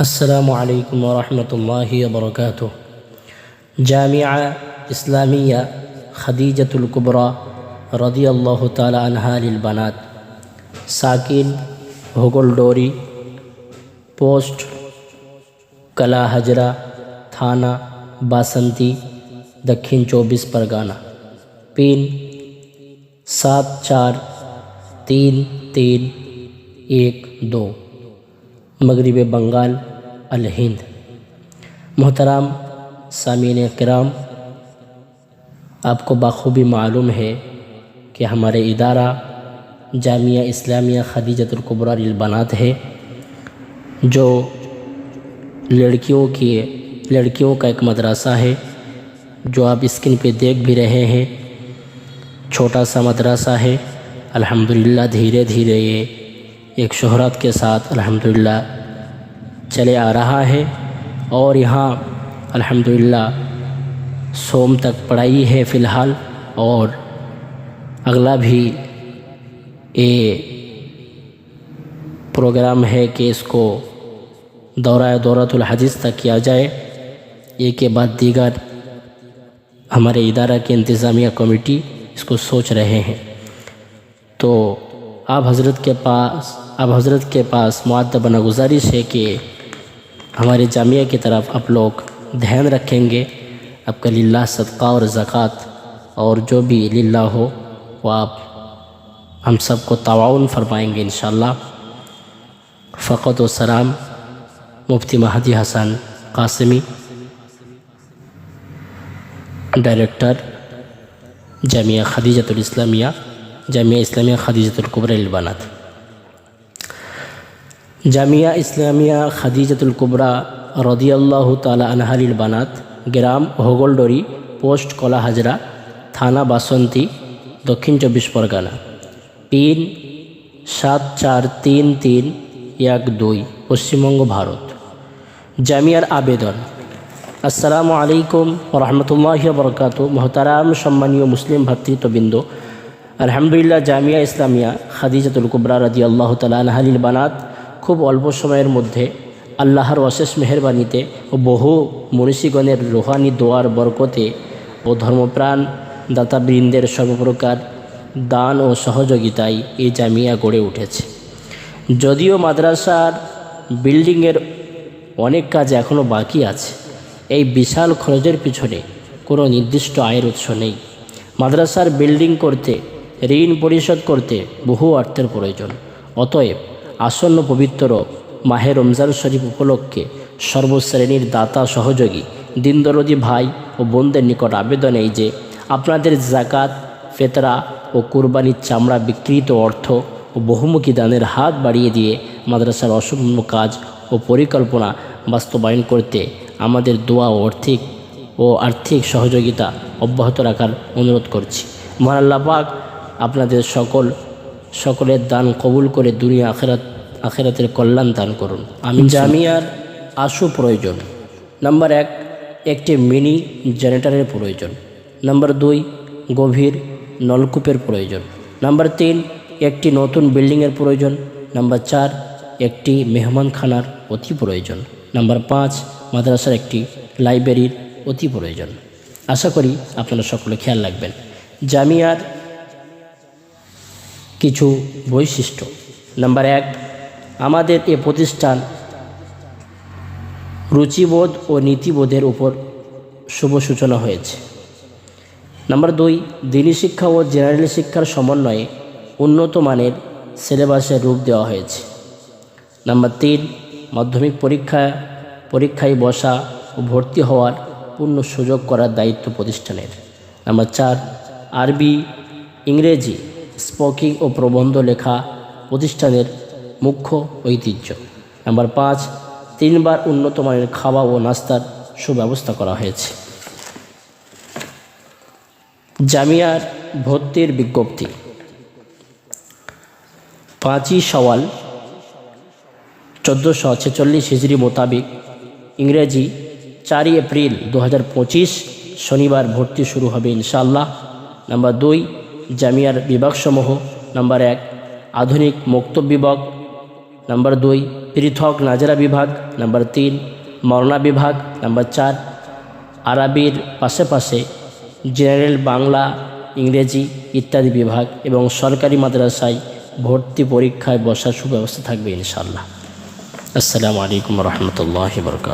السلام عليكم ورحمة الله وبركاته. جامعة إسلامية خديجة الكبرى رضي الله تعالى عنها للبنات. ساكن هوكل ڈوری پوسٹ کلا حجرہ تھانہ باسنتی دکن چوبیس پرگانہ۔ پین سات چار تین تین ایک دو۔ مغرب بنگال، الہند۔ محترام سامعین کرام، آپ کو بخوبی معلوم ہے کہ ہمارے ادارہ جامعہ اسلامیہ خدیجت القبرہ البنات ہے، جو لڑکیوں کی لڑکیوں کا ایک مدرسہ ہے، جو آپ اسکن پہ دیکھ بھی رہے ہیں۔ چھوٹا سا مدرسہ ہے۔ الحمدللہ دھیرے دھیرے یہ ایک شہرت کے ساتھ الحمدللہ چلے آ رہا ہے اور یہاں الحمدللہ سوم تک پڑھائی ہے فی الحال اور اگلا بھی یہ پروگرام ہے کہ اس کو دورہ دورت الحدیث تک کیا جائے۔ یہ کے بعد دیگر ہمارے ادارہ کے انتظامیہ کمیٹی اس کو سوچ رہے ہیں۔ تو آپ حضرت کے پاس آپ حضرت کے پاس معدبانہ گزارش ہے کہ ہمارے جامعہ کی طرف آپ لوگ دھیان رکھیں گے۔ آپ کا للہ صدقہ اور زکوٰۃ اور جو بھی للہ ہو، وہ آپ ہم سب کو تعاون فرمائیں گے انشاءاللہ۔ فقط و سلام، مفتی مہدی حسن قاسمی، ڈائریکٹر جامعہ خدیجت الاسلامیہ۔ জামিয়া ইসলামিয়া খাদিজাতুল কুবরা ইলবানাত জামিয়া ইসলামিয়া খাদিজাতুল কুবরা রদিয়াল্লাহ তালা আনহারিল ইলবানাত গ্রাম হোগলডরি, পোস্ট কলাহাজরা থানা বাসন্তী, দক্ষিণ চব্বিশ পরগনা। পিন সাত চার তিন তিন এক দুই, পশ্চিমবঙ্গ, ভারত। জামিয়ার আবেদন। আসসালামু আলাইকুম রহমতুল্লাহ বরকাত মোহতারাম সম্মানীয় মুসলিম ভাতৃত্ববৃন্দ আলহামদুলিল্লাহ, জামিয়া ইসলামিয়া, খাদিজাতুল কুবরা রাজি আল্লাহ তালিল বানাত, খুব অল্প সময়ের মধ্যে আল্লাহর অশেষ মেহরবানিতে ও বহু মনীষীগণের রোহানি দোয়ার বরকতে ও ধর্মপ্রাণ দাতাবৃন্দের সর্বপ্রকার দান ও সহযোগিতায় এই জামিয়া গড়ে উঠেছে। যদিও মাদ্রাসার বিল্ডিংয়ের অনেক কাজ এখনও বাকি আছে, এই বিশাল খরচের পিছনে কোনো নির্দিষ্ট আয়ের উৎস নেই। মাদ্রাসার বিল্ডিং করতে ঋণ পরিশোধ করতে বহু অর্থের প্রয়োজন। অতএব আসন্ন পবিত্র মাহে রমজান শরীফ উপলক্ষে সর্বশ্রেণীর দাতা সহযোগী, দিনদরদি ভাই ও বোনদের নিকট আবেদন এই যে, আপনাদের জাকাত, ফেতরা ও কুরবানির চামড়া বিকৃত অর্থ ও বহুমুখী দানের হাত বাড়িয়ে দিয়ে মাদ্রাসার অসম্পূর্ণ কাজ ও পরিকল্পনা বাস্তবায়ন করতে আমাদের দোয়া ও আর্থিক ও আর্থিক সহযোগিতা অব্যাহত রাখার অনুরোধ করছি। মহান পাক আপনাদের সকল সকলের দান কবুল করে দুনিয়া আখেরাত আখেরাতের কল্যাণ দান করুন। আমি জামিয়ার আশু প্রয়োজন। নাম্বার এক একটি মিনি জেনারেটরের প্রয়োজন। নাম্বার দুই গভীর নলকূপের প্রয়োজন। নাম্বার তিন একটি নতুন বিল্ডিংয়ের প্রয়োজন। নাম্বার চার একটি মেহমানখানার অতি প্রয়োজন। নাম্বার পাঁচ মাদ্রাসার একটি লাইব্রেরির অতি প্রয়োজন। আশা করি আপনারা সকলে খেয়াল রাখবেন। জামিয়ার কিছু বৈশিষ্ট্য। নাম্বার এক, আমাদের এ প্রতিষ্ঠান রুচিবোধ ও নীতিবোধের উপর শুভ সূচনা হয়েছে। নাম্বার দুই, দিনী শিক্ষা ও জেনারেল শিক্ষার সমন্বয়ে উন্নত মানের সিলেবাসের রূপ দেওয়া হয়েছে। নাম্বার তিন, মাধ্যমিক পরীক্ষা, পরীক্ষায় বসা ও ভর্তি হওয়ার পূর্ণ সুযোগ করার দায়িত্ব প্রতিষ্ঠানের। নাম্বার চার, আরবি, ইংরেজি স্পোকিং ও প্রবন্ধ লেখা প্রতিষ্ঠানের মুখ্য ঐতিহ্য। নাম্বার পাঁচ, তিনবার উন্নত মানের খাওয়া ও নাস্তার সুব্যবস্থা করা হয়েছে। জামিয়ার ভর্তির বিজ্ঞপ্তি। পাঁচই সওয়াল চোদ্দোশো ছেচল্লিশ হিজড়ি মোতাবিক ইংরেজি চারই এপ্রিল দু হাজার পঁচিশ শনিবার ভর্তি শুরু হবে ইনশাআল্লাহ। নাম্বার দুই জামিয়ার বিভাগসমূহ। নাম্বার এক, আধুনিক মুক্ত বিভাগ। নাম্বার দুই, পৃথক নাজরা বিভাগ। নাম্বার তিন, মরনা বিভাগ। নাম্বার চার, আরবির পাশে পাশে জেনারেল বাংলা, ইংরেজি ইত্যাদি বিভাগ এবং সরকারি মাদ্রাসায় ভর্তি পরীক্ষায় বসার সুব্যবস্থা থাকবে ইনশাল্লাহ আসসালামু আলাইকুম রহমতুল্লাহ বরকাত